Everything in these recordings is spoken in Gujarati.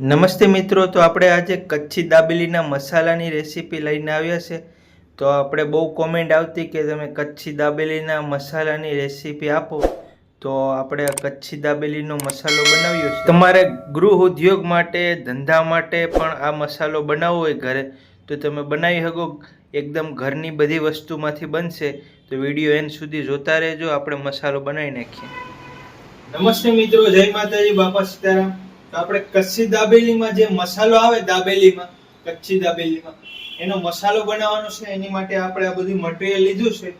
નમસ્તે મિત્રો, તો આપણે આજે કચ્છી દાબેલીના મસાલાની રેસીપી લઈને આવ્યા છે. તો આપણે બહુ કોમેન્ટ આવતી કે તમે કચ્છી દાબેલીના મસાલાની રેસીપી આપો. તો આપણે કચ્છી દાબેલીનો મસાલો બનાવ્યો છે. તમારે ગૃહ ઉદ્યોગ માટે, ધંધા માટે પણ આ મસાલો બનાવવો હોય ઘરે. તો તમે બનાવી શકો. એકદમ ઘરની બધી વસ્તુમાંથી બનશે. તો વીડિયો એન્ડ સુધી જોતા રહેજો. આપણે મસાલો બનાવી નાખીએ. નમસ્તે મિત્રો, જય માતાજી, બાપા સીતારામ. આપણે કચ્છી દાબેલીમાં જે મસાલો આવે દાબેલીમાં, કચ્છી દાબેલીમાં, એનો મસાલો બનાવવાનો છે, એની માટે આપણે આ બધું મટીરિયલ લીધું છે.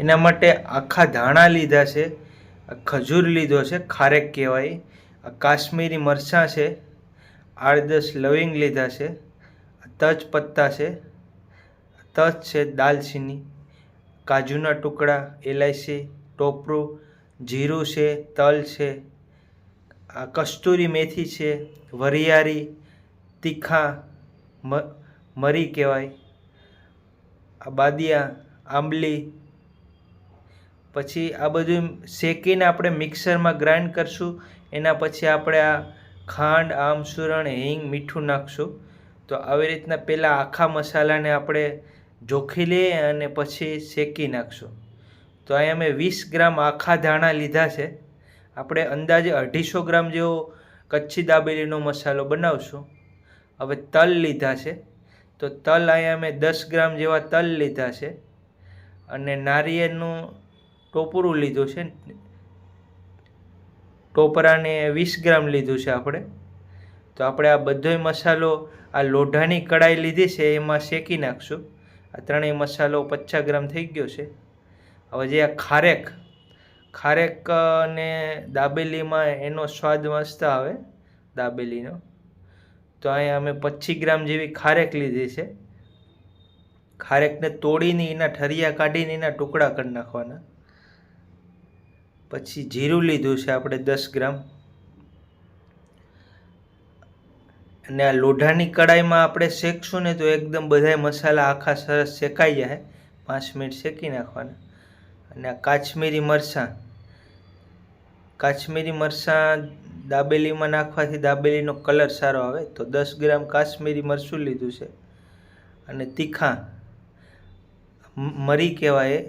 એના માટે આખા ધાણા લીધા છે ખજૂર લીધો છે, ખારેક કહેવાય. કાશ્મીરી મરચાં છે આઠ દસ લવિંગ લીધા છે તજ પત્તા છે તજ છે દાલચીની, કાજુના ટુકડા એલાયચી ટોપરું, જીરું છે, તલ છે કસ્તુરી મેથી છે, વરિયાળી, તીખા મરી કહેવાય. આ બાદિયા, આંબલી, પછી આ બધું શેકીને આપણે મિક્સરમાં ગ્રાઇન્ડ કરશું. એના પછી આપણે આ ખાંડ આમસૂરણ હિંગ, મીઠું નાખશું. તો આવી રીતના પહેલાં આખા મસાલાને આપણે જોખી લઈએ અને પછી શેકી નાખશું. તો અહીંયા મેં વીસ ગ્રામ આખા ધાણા લીધા છે. આપણે અંદાજે અઢીસો ગ્રામ જેવો કચ્છી દાબેલીનો મસાલો બનાવશું. હવે તલ લીધા છે. તો તલ અહીંયા મેં દસ ગ્રામ જેવા તલ લીધા છે. અને નારિયેળનું ટોપરું લીધું છે. ટોપરાને વીસ ગ્રામ લીધું છે આપણે. તો આપણે આ બધોય મસાલો આ લોઢાની કડાઈ લીધી છે, એમાં શેકી નાખશું. આ ત્રણેય મસાલો પચાસ ગ્રામ થઈ ગયો છે. હવે જે આ ખારેક ખારેક ને દાબેલીમાં એનો સ્વાદ મસ્ત આવે, દાબેલીનો. તો અહીંયા અમે પચીસ ગ્રામ જેવી ખારેક લીધી છે. ખારેકને તોડીને એના ઠરિયા કાઢીને એના ટુકડા કરી નાખવાના. પછી જીરું લીધું છે આપણે દસ ગ્રામ. અને આ લોઢાની કડાઈમાં આપણે શેકશું ને તો એકદમ બધાય મસાલા આખા સરસ શેકાઈ જાય. પાંચ મિનિટ શેકી નાખવાના. અને આ કાશ્મીરી મરચાં. કાશ્મીરી મરચાં દાબેલીમાં નાખવાથી દાબેલીનો કલર સારો આવે, તો દસ ગ્રામ કાશ્મીરી મરચું લીધું છે. અને તીખા મરી કહેવાય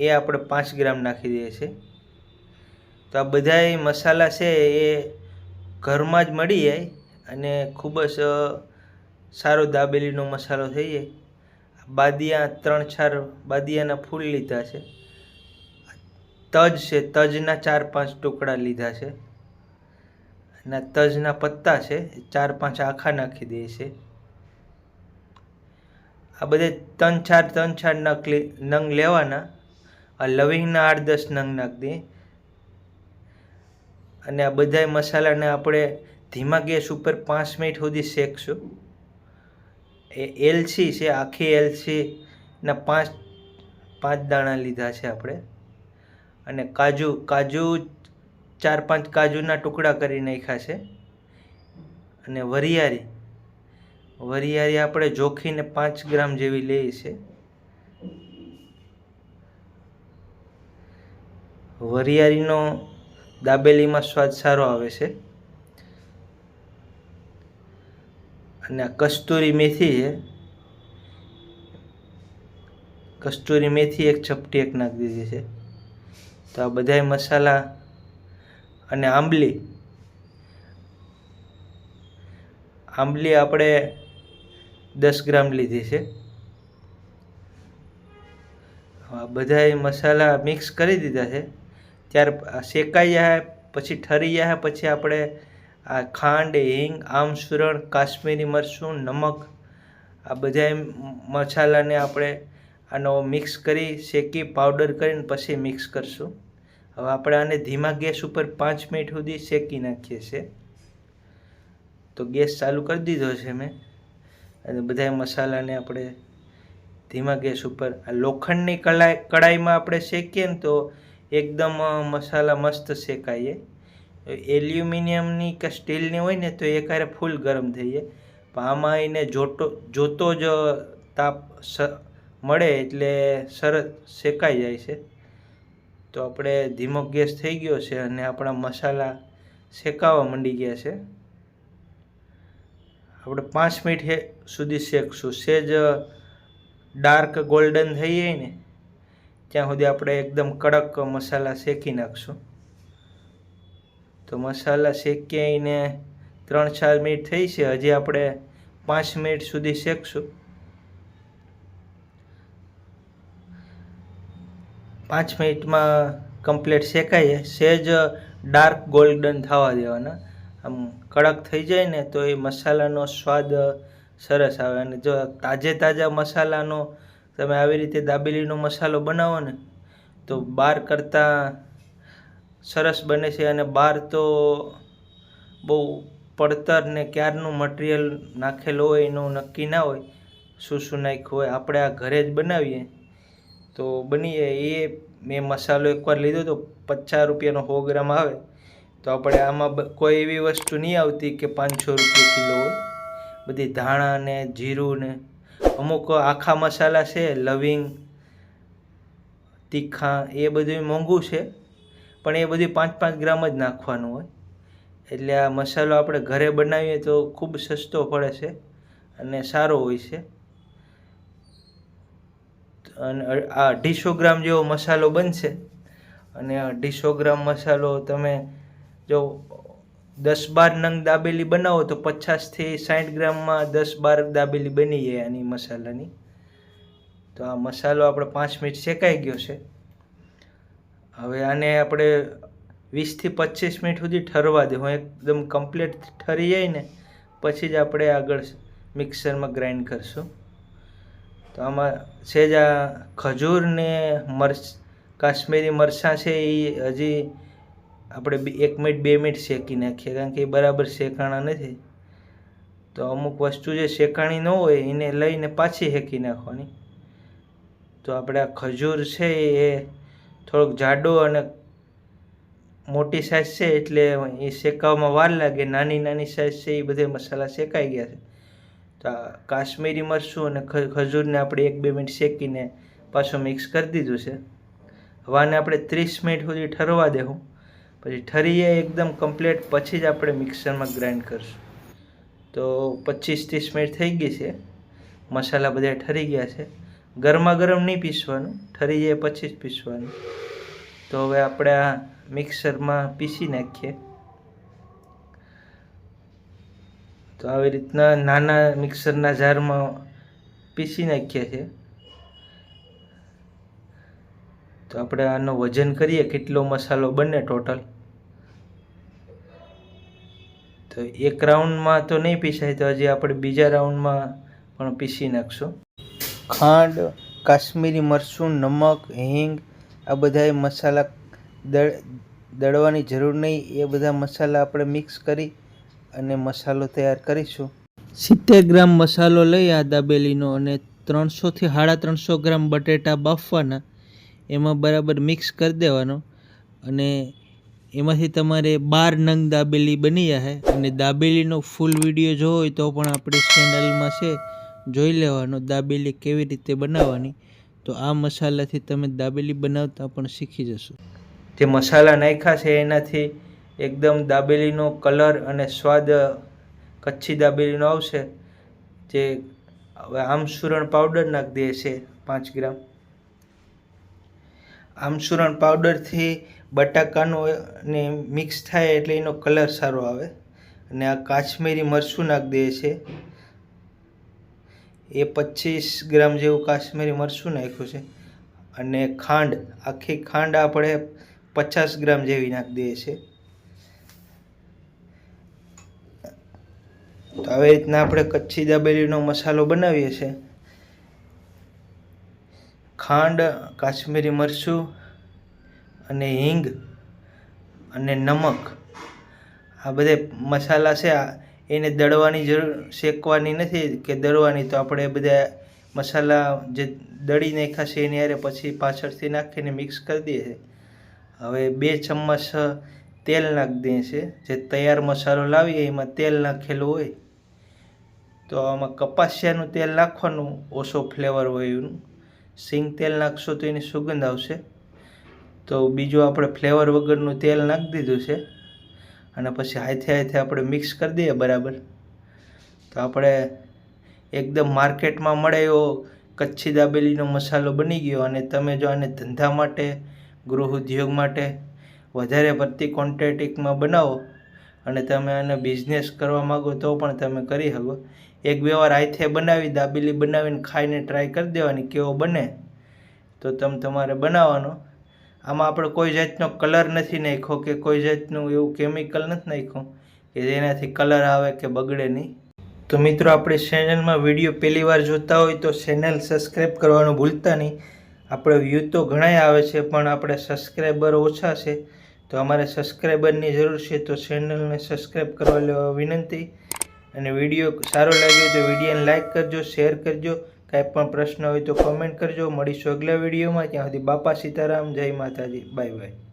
એ. આપણે પાંચ ગ્રામ નાખી દઈએ છીએ. તો આ બધાય મસાલા છે એ ઘરમાં જ મળી જાય અને ખૂબ જ સારો દાબેલીનો મસાલો થઈ જાય. બાદિયા ત્રણ ચાર બાદિયાના ફૂલ લીધા છે. તજ છે, તજના ચાર પાંચ ટુકડા લીધા છે. અને તજના પત્તા છે ચાર પાંચ આખા નાખી દઈએ છે. આ બધે ત્રણ ચાર ત્રણ ચાર નખ નંગ લેવાના. આ લવિંગના આઠ દસ નંગ નાખી દઈએ અને આ બધાય મસાલાને આપણે ધીમા ગેસ ઉપર પાંચ મિનિટ સુધી શેકશું. એ એલસી છે, આખી એલસીના પાંચ પાંચ દાણા લીધા છે આપણે. અને કાજુ કાજુ ચાર પાંચ કાજુના ટુકડા કરી નાખ્યા છે. અને વરિયાળી વરિયાળી આપણે જોખીને પાંચ ગ્રામ જેવી લઈએ છે. વરિયાળીનો દાબેલીમાં સ્વાદ સારો આવે છે. અને આ કસ્તુરી મેથી છે. કસ્તુરી મેથી એક ચપટી એક નાખી દીધી છે. તો આ બધાય મસાલા અને આંબલી. આંબલી આપણે દસ ગ્રામ લીધી છે. આ બધાય મસાલા મિક્સ કરી દીધા છે. ત્યાર શેકાઈ જાય, પછી ઠરી જાય, પછી આપણે આ ખાંડ, હિંગ આમસૂરણ કાશ્મીરી મરચું, નમક આ બધાય મસાલાને આપણે આનો મિક્સ કરી, શેકી પાવડર કરીને પછી મિક્સ કરશું. હવે આપણે આને ધીમા ગેસ ઉપર પાંચ મિનિટ સુધી શેકી નાખીએ છીએ. તો ગેસ ચાલુ કરી દીધો છે મેં. અને બધા મસાલાને આપણે ધીમા ગેસ ઉપર, આ લોખંડની કળાઈ કડાઈમાં આપણે શેકીએ ને તો એકદમ મસાલા મસ્ત શેકાઈએ. એલ્યુમિનિયમની કે સ્ટીલની હોય ને તો એ ક્યારે ફૂલ ગરમ થઈ જાય. પણ આમાં એને જોતો જોતો જ તાપ મળે એટલે સરસ શેકાઈ જાય છે. તો આપણે ધીમો ગેસ થઈ ગયો છે અને આપણા મસાલા શેકાવા માંડી ગયા છે. આપણે પાંચ મિનિટ સુધી શેકશું. સેજ ડાર્ક ગોલ્ડન થઈ જાય ને, ત્યાં સુધી આપણે એકદમ કડક મસાલા શેકી નાખશું. તો મસાલા શેકીને ત્રણ ચાર મિનિટ થઈ છે. હજી આપણે પાંચ મિનિટ સુધી શેકશું. પાંચ મિનિટમાં કમ્પ્લીટ શેકાઈએ સહેજ ડાર્ક ગોલ્ડન થવા દેવાના. આમ કડક થઈ જાય ને તો એ મસાલાનો સ્વાદ સરસ આવે. અને જો તાજે તાજા મસાલાનો તમે આવી રીતે દાબેલીનો મસાલો બનાવો ને, તો બાર કરતાં સરસ બને છે. અને બહાર તો બહુ પડતર ને ક્યારનું મટીરિયલ નાખેલું હોય એનું નક્કી ના હોય, શું શું નાખ્યું હોય, આપણે આ ઘરે જ બનાવીએ. તો બની જાય. એ મેં મસાલો એકવાર લીધો તો પચાસ રૂપિયાનો સો ગ્રામ આવે. તો આપણે આમાં કોઈ એવી વસ્તુ નહીં આવતી કે પાંચસો રૂપિયા કિલો હોય. બધી ધાણા ને, જીરું ને. અમુક આખા મસાલા છે, લવિંગ, તીખા, એ બધું મોંઘું છે. પણ એ બધું પાંચ પાંચ ગ્રામ જ નાખવાનું હોય. એટલે આ મસાલો આપણે ઘરે બનાવીએ તો ખૂબ સસ્તો પડે છે અને સારો હોય છે. અને આ અઢીસો ગ્રામ જેવો મસાલો બનશે. અને અઢીસો ગ્રામ મસાલો તમે જો દસ બાર નંગ દાબેલી બનાવો તો પચાસથી સાઠ ગ્રામમાં દસ બાર દાબેલી બની જાય આની મસાલાની. તો આ મસાલો આપણે પાંચ મિનિટ શેકાઈ ગયો છે. હવે આને આપણે વીસથી પચીસ મિનિટ સુધી ઠરવા દેવું એકદમ કમ્પ્લીટ ઠરી જાય ને, પછી જ આપણે આગળ મિક્સરમાં ગ્રાઇન્ડ કરશું. તો આમાં છે જ આ ખજૂર ને મરચ, કાશ્મીરી મરચાં છે એ હજી આપણે એક મિનિટ, બે મિનિટ શેકી નાખીએ કારણ કે એ બરાબર શેકાણા નથી. તો અમુક વસ્તુ જે શેકાણી ન હોય એને લઈને પાછી શેકી નાખવાની. તો આપણે આ ખજૂર છે એ થોડોક જાડો અને મોટી સાઇઝ છે એટલે એ શેકાવામાં વાર લાગે. નાની નાની સાઇઝ છે એ બધે મસાલા શેકાઈ ગયા છે. કાશ્મીરી મરચું અને ખજૂરને આપણે એક બે મિનિટ શેકીને પાછું મિક્સ કરી દીધું છે. હવાને આપણે ત્રીસ મિનિટ સુધી ઠરવા દેવું. પછી ઠરી જાય એકદમ કમ્પ્લીટ પછી જ આપણે મિક્સરમાં ગ્રાઇન્ડ કરશું. તો પચીસ ત્રીસ મિનિટ થઈ ગઈ છે. મસાલા બધા ઠરી ગયા છે. ગરમા ગરમ નહીં પીસવાનું ઠરી જાય પછી જ પીસવાનું. તો હવે આપણે આ મિક્સરમાં પીસી નાખીએ. તો આવી રીતના નાના મિક્સરના જારમાં પીસી નાખીએ છીએ તો આપણે આનો વજન કરીએ, કેટલો મસાલો બને ટોટલ તો એક રાઉન્ડમાં તો નહીં પીસાય, તો હજી આપણે બીજા રાઉન્ડમાં પણ પીસી નાખશું. ખાંડ, કાશ્મીરી મરચું, નમક, હિંગ, આ બધા મસાલા દળ દળવાની જરૂર નહીં. એ બધા મસાલા આપણે મિક્સ કરી અને મસાલો તૈયાર કરીશું. સિત્તેર ગ્રામ મસાલો લઈ આ દાબેલીનો અને ત્રણસોથી સાડા ત્રણસો ગ્રામ બટેટા બાફવાના. એમાં બરાબર મિક્સ કરી દેવાનો. અને એમાંથી તમારે બાર નંગ દાબેલી બની જશે અને દાબેલીનો ફૂલ વીડિયો જોવો હોય તો પણ આપણી ચેનલમાં છે. જોઈ લેવાનો દાબેલી કેવી રીતે બનાવવાની. તો આ મસાલાથી તમે દાબેલી બનાવતા પણ શીખી જશો. જે મસાલા નાખ્યા છે એનાથી એકદમ દાબેલીનો કલર અને સ્વાદ કચ્છી દાબેલીનો આવશે, જે હવે આમસૂરણ પાવડર નાખી દે છે પાંચ ગ્રામ. આમસૂરણ પાવડરથી બટાકાનો ને મિક્સ થાય એટલે એનો કલર સારો આવે. અને આ કાશ્મીરી મરચું નાખી દે છે. એ પચીસ ગ્રામ જેવું કાશ્મીરી મરચું નાખ્યું છે. અને ખાંડ, આખી ખાંડ આપણે પચાસ ગ્રામ જેવી નાખી દઈએ છીએ તો આવી રીતના આપણે કચ્છી દાબેલીનો મસાલો બનાવીએ છીએ. ખાંડ, કાશ્મીરી મરચું અને હિંગ અને નમક. આ બધે મસાલા છે એને દળવાની જરૂર, શેકવાની નથી કે દળવાની, તો આપણે બધા મસાલા જે દળી નાખ્યા છે એની યારે પછી પાછળથી નાખીને મિક્સ કરી દઈએ છીએ. હવે બે ચમચ તેલ નાખી દઈએ છીએ. જે તૈયાર મસાલો લાવીએ, એમાં તેલ નાખેલું હોય તો આમાં કપાસિયાનું તેલ નાખવાનું ઓછો ફ્લેવર હોય એનું. સિંગ તેલ નાખશો તો એની સુગંધ આવશે. તો બીજું આપણે ફ્લેવર વગરનું તેલ નાખી દીધું છે. અને પછી હાથે હાથે આપણે મિક્સ કરી દઈએ બરાબર. તો આપણે એકદમ માર્કેટમાં મળે એવો કચ્છી દાબેલીનો મસાલો બની ગયો અને તમે જો આને ધંધા માટે, ગૃહ ઉદ્યોગ માટે વધારે પડતી ક્વોન્ટિટીમાં બનાવો અને તમે આને બિઝનેસ કરવા માગો તો પણ તમે કરી શકો. એક, બે વાર હાથે બનાવી દાબેલી બનાવીને ખાઈને ટ્રાય કરી દેવાની, કેવો બને, તો તમે તમારે બનાવવાનો. આમાં આપણે કોઈ જાતનો કલર નથી નાખ્યો કે કોઈ જાતનું એવું કેમિકલ નથી નાખ્યું કે જેનાથી કલર આવે કે બગડે નહીં. તો મિત્રો, આપણી ચેનલમાં વીડિયો પહેલી વાર જોતા હોય તો ચેનલ સબસ્ક્રાઈબ કરવાનું ભૂલતા નહીં. આપણે વ્યૂ તો ઘણાય આવે છે, પણ આપણે સબસ્ક્રાઈબર ઓછા છે. તો અમારે સબસ્ક્રાઈબરની જરૂર છે તો ચેનલને સબસ્ક્રાઈબ કરવા લેવા વિનંતી. અને વીડિયો સારો લાગ્યો તો વિડીયોને લાઈક કરજો શેર કરજો, કાંઈ પણ પ્રશ્ન હોય તો કોમેન્ટ કરજો. મળીશું અગલા વિડીયોમાં. ત્યાં સુધી બાપા સીતારામ, જય માતાજી. Bye bye